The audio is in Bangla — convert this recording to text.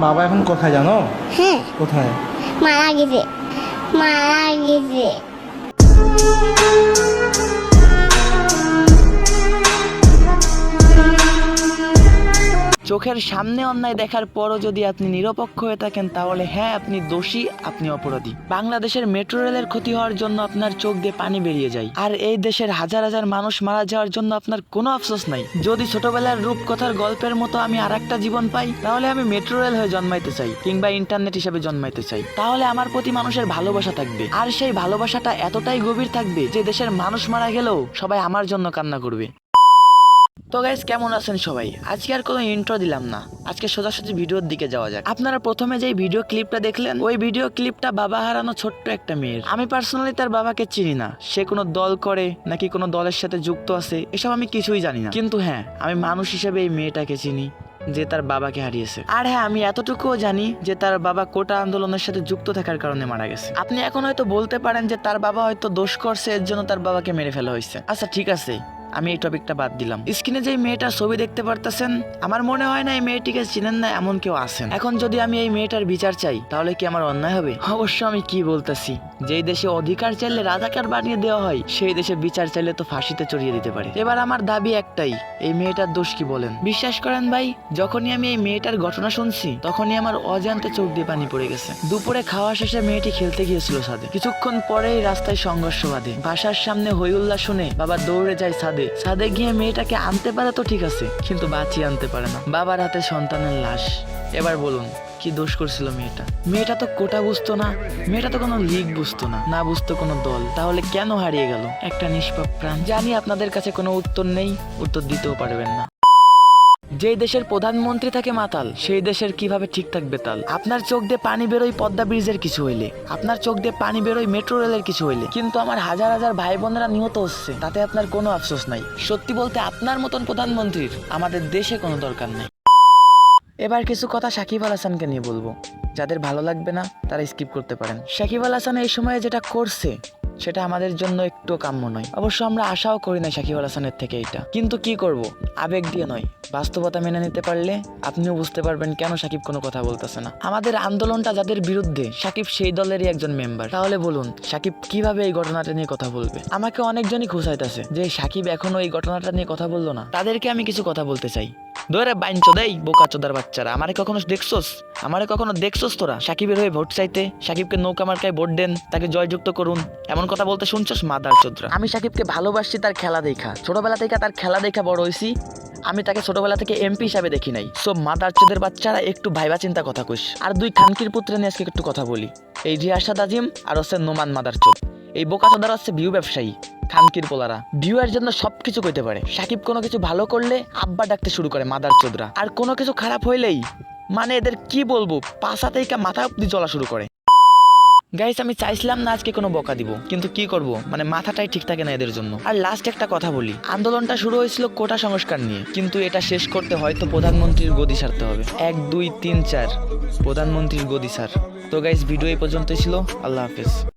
বাবা এখন কোথায় জানো? হ্যাঁ কোথায়? মারা গেছে। মারা গেছে। চোখের সামনে অন্যায় দেখার পরও যদি আপনি নিরপেক্ষ হয়ে থাকেন, তাহলে হ্যাঁ আপনি দোষী, আপনি অপরাধী। বাংলাদেশের মেট্রো রেলের ক্ষতি হওয়ার জন্য আপনার চোখ দিয়ে পানি বেরিয়ে যায়। আর এই দেশের হাজার হাজার মানুষ মারা যাওয়ার জন্য আপনার কোনো আফসোস নাই। যদি ছোটবেলার রূপকথার গল্পের মতো আমি আর জীবন পাই, তাহলে আমি মেট্রো রেল হয়ে জন্মাইতে চাই, কিংবা ইন্টারনেট হিসেবে জন্মাইতে চাই। তাহলে আমার প্রতি মানুষের ভালোবাসা থাকবে। আর সেই ভালোবাসাটা এতটাই গভীর থাকবে যে দেশের মানুষ মারা গেলেও সবাই আমার জন্য কান্না করবে। তো গাইস কেমন আছেন সবাই? আজকে আর কোনো ইন্ট্রো দিলাম না। আজকে সোজাসুজি ভিডিওর দিকে যাওয়া যাক। আপনারা প্রথমে যে ভিডিও ক্লিপটা দেখলেন, ওই ভিডিও ক্লিপটা বাবা হারানো ছোট্ট একটা মেয়ের। আমি পার্সোনালি তার বাবাকে চিনি না। সে কোনো দল করে, নাকি কোনো দলের সাথে যুক্ত আছে, এসব আমি কিছুই জানি না। কিন্তু হ্যাঁ আমি মানুষ হিসেবে এই মেয়েটাকে চিনি, যে তার বাবাকে হারিয়েছে। আর হ্যাঁ আমি এতটুকুও জানি যে তার বাবা কোটা আন্দোলনের সাথে যুক্ত থাকার কারণে মারা গেছে। আপনি এখন হয়তো বলতে পারেন যে তার বাবা হয়তো দোষ করছে, এর জন্য তার বাবাকে মেরে ফেলা হয়েছে। আচ্ছা ঠিক আছে। আমি এই টপিকটা বাদ দিলাম। স্ক্রিনে যে মেয়েটার ছবি দেখতে পারতেছেন, আমার মনে হয় না এই মেয়েটিকে চিনেন না এমন কেউ আছেন। এখন যদি আমি এই মেয়েটার বিচার চাই, তাহলে কি আমার অন্যায় হবে? অবশ্য আমি কি বলতেছি, যেই দেশে অধিকার চাইলে রাজাকার বানিয়ে দেওয়া হয়, সেই দেশে বিচার চাইলে তো ফাঁসিতে চড়িয়ে দিতে পারে। এবার আমার দাবি একটাই, এই মেয়েটার দোষ কি বলেন? বিশ্বাস করেন ভাই, যখনই আমি এই মেয়েটার ঘটনা শুনছি, তখনই আমার অজান্তে চোখ দিয়ে পানি পড়ে গেছে। দুপুরে খাওয়া শেষে মেয়েটি খেলতে গিয়েছিল ছাদে। কিছুক্ষণ পরেই রাস্তায় সংঘর্ষ বাঁধে। বাসার সামনে হইউল্লা শুনে বাবা দৌড়ে যায় ছাদে সাদে গিয়ে মেয়েটাকে আনতে পারে তো ঠিক আছে, কিন্তু বাঁচিয়ে আনতে পারে না। বাবার হাতে সন্তানের লাশ। এবার বলুন, কি দোষ করছিল মেয়েটা? মেয়েটা তো কোটা বুঝতো না। মেয়েটা তো কোনো লিগ বুঝতো না না বুঝতো কোনো দল। তাহলে কেন হারিয়ে গেল? একটা নিষ্পাপ প্রাণ। জানি আপনাদের কাছে কোনো উত্তর নেই, উত্তর দিতেও পারবেন না। যেই দেশের প্রধানমন্ত্রী থাকে মাতাল, সেই দেশের কীভাবে ঠিক থাকবে তাল? আপনার চোখ দিয়ে পানি বেরোয় পদ্মা ব্রিজের কিছু হইলে, আপনার চোখ দিয়ে পানি বেরোয় মেট্রো রেলের কিছু হইলে। কিন্তু আমার হাজার হাজার ভাই বোনেরা নিহত হচ্ছে, তাতে আপনার কোনো আফসোস নাই। সত্যি বলতে আপনার মতন প্রধানমন্ত্রীর আমাদের দেশে কোনো দরকার নাই। এবার কিছু কথা সাকিব আল হাসানকে নিয়ে বলব। যাদের ভালো লাগবে না, তারা স্কিপ করতে পারেন। সাকিব আল হাসান এই সময়ে যেটা করছে সেটা আমাদের জন্য একটু কাম্য নয়। অবশ্য আমরা আশাও করি না সাকিব আল হাসানের থেকে এটা। কিন্তু কি করব? আবেগ দিয়ে নয়। বাস্তবতা মেনে নিতে পারলে আপনিও বুঝতে পারবেন কেন সাকিব কোনো কথা বলতেছে না। আমাদের আন্দোলনটা যাদের বিরুদ্ধে, সাকিব সেই দলেরই একজন মেম্বার তাহলে বলুন, সাকিব কীভাবে এই ঘটনাটা নিয়ে কথা বলবে? আমাকে অনেকজনই খুঁচাইতেছে যে সাকিব এখনও এই ঘটনাটা নিয়ে কথা বলল না। তাদেরকে আমি কিছু কথা বলতে চাই। ধরে বাইন চোদাই বোকা চোদার বাচ্চারা। আমারে কখনো দেখছোস? আমারে কখনো দেখছোস তোরা? সাকিবের হয়ে ভোট চাইতে? সাকিবকে নৌকা মার্কায় ভোট দেন, তাকে জয়যুক্ত করুন। এমন কথা বলতে শুনছস, মাদার চোদরা? আমি সাকিবকে ভালোবাসছি তার খেলা দেখা। ছোটবেলা থেকে তার খেলা দেখা বড় হয়েছি। আমি তাকে ছোটবেলা থেকে এমপি হিসাবে দেখি নাই। সব মাদার চোদের বাচ্চারা, একটু ভাইবা চিন্তা কথা কইস। আর দুই খানকির পুত্র নিয়ে আজকে একটু কথা বলি। এই রিয়াসাদ আজিম আর হচ্ছে নোমান মাদার চোদ। এই বোকা চোদার হচ্ছে ভিউ ব্যবসায়ী খানকির পোলারা। ভিউয়ের জন্য সবকিছু কইতে পারে। সাকিব কোনো কিছু ভালো করলে আব্বা ডাকতে শুরু করে মাদার চোদরা। আর কোনো কিছু খারাপ হইলেই মানে এদের কি বলব পাশা থেকে মাথা অব্দি চলা শুরু করে। গাইস আমি চাইছিলাম না আজকে কোনো বকা দিব, কিন্তু কি করব? মানে মাথাটাই ঠিক থাকে না এদের জন্য। আর লাস্ট একটা কথা বলি, আন্দোলনটা শুরু হয়েছিল কোটা সংস্কার নিয়ে, কিন্তু এটা শেষ করতে হয়তো প্রধানমন্ত্রীর গদি সারতে হবে। এক, দুই, তিন, চার, প্রধানমন্ত্রীর গদি সার তো গাইস ভিডিও এই পর্যন্তই ছিল। আল্লাহ হাফেজ।